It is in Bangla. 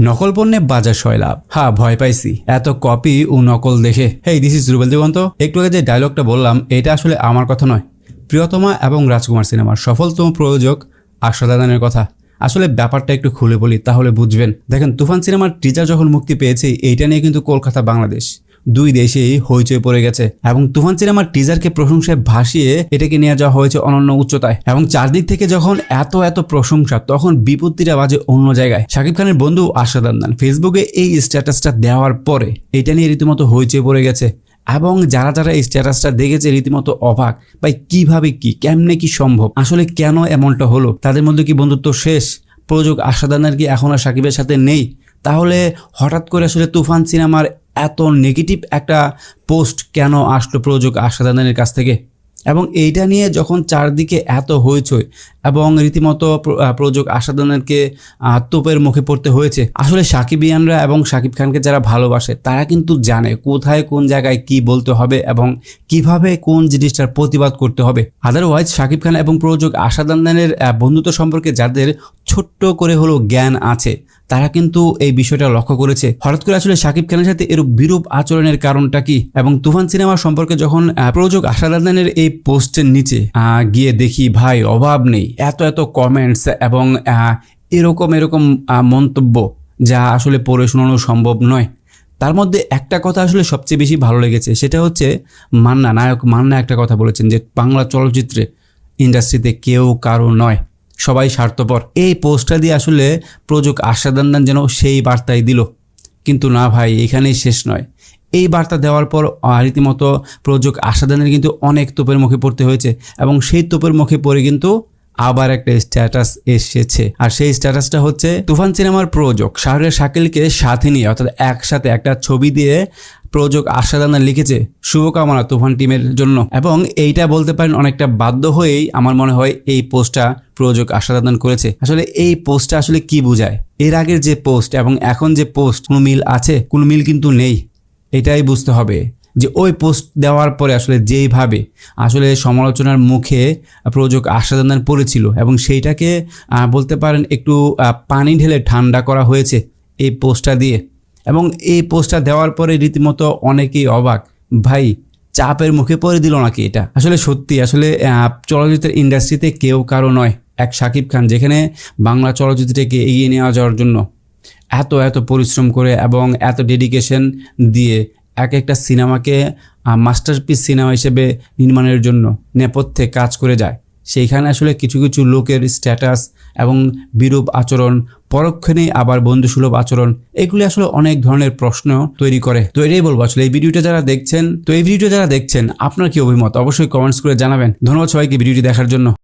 নকল পণ্যে বাজার সয়লাভ হ্যাঁ ভয় পাইছি। এত কপি ও নকল দেখে। Hey this is Rubel Debanto একটু আগে যে ডায়লগটা বললাম, এটা আসলে আমার কথা নয়। প্রিয়তমা এবং রাজকুমার সিনেমার সফলতম প্রযোজক আশাদানের কথা। আসলে ব্যাপারটা একটু খুলে বলি, তাহলে বুঝবেন। দেখেন, তুফান সিনেমার টিজার যখন মুক্তি পেয়েছে, এইটা নিয়ে কিন্তু কলকাতা বাংলাদেশ। দুই দেশেই হইচই পড়ে গেছে। এবং তুফান সিনেমার টিজারকে প্রশংসায় ভাসিয়ে এটাকে নিয়ে যাওয়া হয়েছে অনন্য উচ্চতায়। এবং চারদিক থেকে যখন এত এত প্রশংসা, তখন বিপত্তিটা বাজে অন্য জায়গায়। শাকিব খানের বন্ধু আশাদান দান ফেসবুকে এই স্ট্যাটাসটা দেওয়ার পরে এটা নিয়ে রীতিমতো হইচই পড়ে গেছে। এবং যারা যারা এই স্ট্যাটাসটা দেখেছে রীতিমতো অবাক, ভাই কীভাবে কি, কেমনে কি সম্ভব, আসলে কেন এমনটা হলো, তাদের মধ্যে কি বন্ধুত্ব শেষ? প্রযোজক আশাদানের কি এখন আর সাকিবের সাথে নেই? তাহলে হঠাৎ করে আসলে তুফান সিনেমার এত নেগেটিভ একটা পোস্ট কেন আসলো প্রযোজক আশাদানের কাছ থেকে? এবং এইটা নিয়ে যখন চারদিকে এত হইচই এবং রীতিমতো প্রযোজক আশাদানেরকে তোপের মুখে পড়তে হয়েছে, আসলে সাকিবিয়ানরা এবং সাকিব খানকে যারা ভালোবাসে, তারা কিন্তু জানে কোথায় কোন জায়গায় কি বলতে হবে এবং কীভাবে কোন জিনিসটার প্রতিবাদ করতে হবে। আদারওয়াইজ সাকিব খান এবং প্রযোজক আশাদানের বন্ধুত্ব সম্পর্কে যাদের ছোট্ট করে হলো জ্ঞান আছে তারা কিন্তু এই বিষয়টা লক্ষ্য করেছে। হঠাৎ করে আসলে শাকিব খানের সাথে এরূপ বিরূপ আচরণের কারণটা কি? এবং তুফান সিনেমা সম্পর্কে যখন প্রযোজক আশাদানের এই পোস্টের নিচে গিয়ে দেখি, ভাই, অভাব নেই। এত এত কমেন্টস এবং এরকম এরকম মন্তব্য যা আসলে পড়ে শোনানো সম্ভব নয়। তার মধ্যে একটা কথা আসলে সবচেয়ে বেশি ভালো লেগেছে, সেটা হচ্ছে মান্না, নায়ক মান্না একটা কথা বলেছেন যে, বাংলা চলচ্চিত্রে ইন্ডাস্ট্রিতে কেউ কারও নয়। সবাই স্বার্থপর। এই পোস্টটা দিয়ে আসলে প্রযোজক আশাদান যেন সেই বার্তাই দিল। কিন্তু না ভাই, এখানেই শেষ নয়। এই বার্তা দেওয়ার পর রীতিমতো প্রযোজক আশাদানের কিন্তু অনেক তোপের মুখে পড়তে হয়েছে এবং সেই তোপের মুখে পড়ে কিন্তু আবার একটা স্ট্যাটাস এসেছে। আর সেই স্ট্যাটাসটা হচ্ছে, তুফান সিনেমার প্রযোজক শাহরের শাকিলকে সাথে নিয়ে, অর্থাৎ একসাথে একটা ছবি দিয়ে প্রযোজক আশাদানা লিখেছে, শুভকামনা তুফান টিমের জন্য। এবং এইটা বলতে পারেন অনেকটা বাধ্য হয়েই আমার মনে হয় এই পোস্টটা প্রযোজক আশাদান করেছে। আসলে এই পোস্টটা আসলে কি বোঝায়? এর আগের যে পোস্ট এবং এখন যে পোস্ট, কোনো মিল আছে? কোনো মিল কিন্তু নেই। এটাই বুঝতে হবে যে ওই পোস্ট দেওয়ার পরে আসলে যেইভাবে আসলে সমালোচনার মুখে প্রযোজক আশাদান পড়েছিল এবং সেইটাকে বলতে পারেন একটু পানি ঢেলে ঠান্ডা করা হয়েছে এই পোস্টটা দিয়ে। এবং এই পোস্টটা দেওয়ার পরে রীতিমতো অনেকেই অবাক, ভাই, চাপের মুখে পড়ে দিল নাকি এটা? আসলে সত্যি, আসলে চলচ্চিত্রের ইন্ডাস্ট্রিতে কেউ কারও নয়, এক শাকিব খান, যেখানে বাংলা চলচ্চিত্রকে এগিয়ে নেওয়া যাওয়ার জন্য এত এত পরিশ্রম করে এবং এত ডেডিকেশন দিয়ে এক একটা সিনেমাকে মাস্টারপিস সিনেমা হিসেবে নির্মাণের জন্য নেপথ্যে কাজ করে যায়। সেইখানে আসলে কিছু কিছু লোকের স্ট্যাটাস এবং বিরূপ আচরণ পরক্ষণেই আবার বন্ধুসুলভ আচরণ, এগুলি আসলে অনেক ধরনের প্রশ্ন তৈরি করে। তো এটাই বলব, আসলে এই ভিডিওটা যারা দেখছেন, তো এই ভিডিওটা যারা দেখছেন, আপনার কি অভিমত? অবশ্যই কমেন্টস করে জানাবেন। ধন্যবাদ সবাইকে ভিডিওটি দেখার জন্য।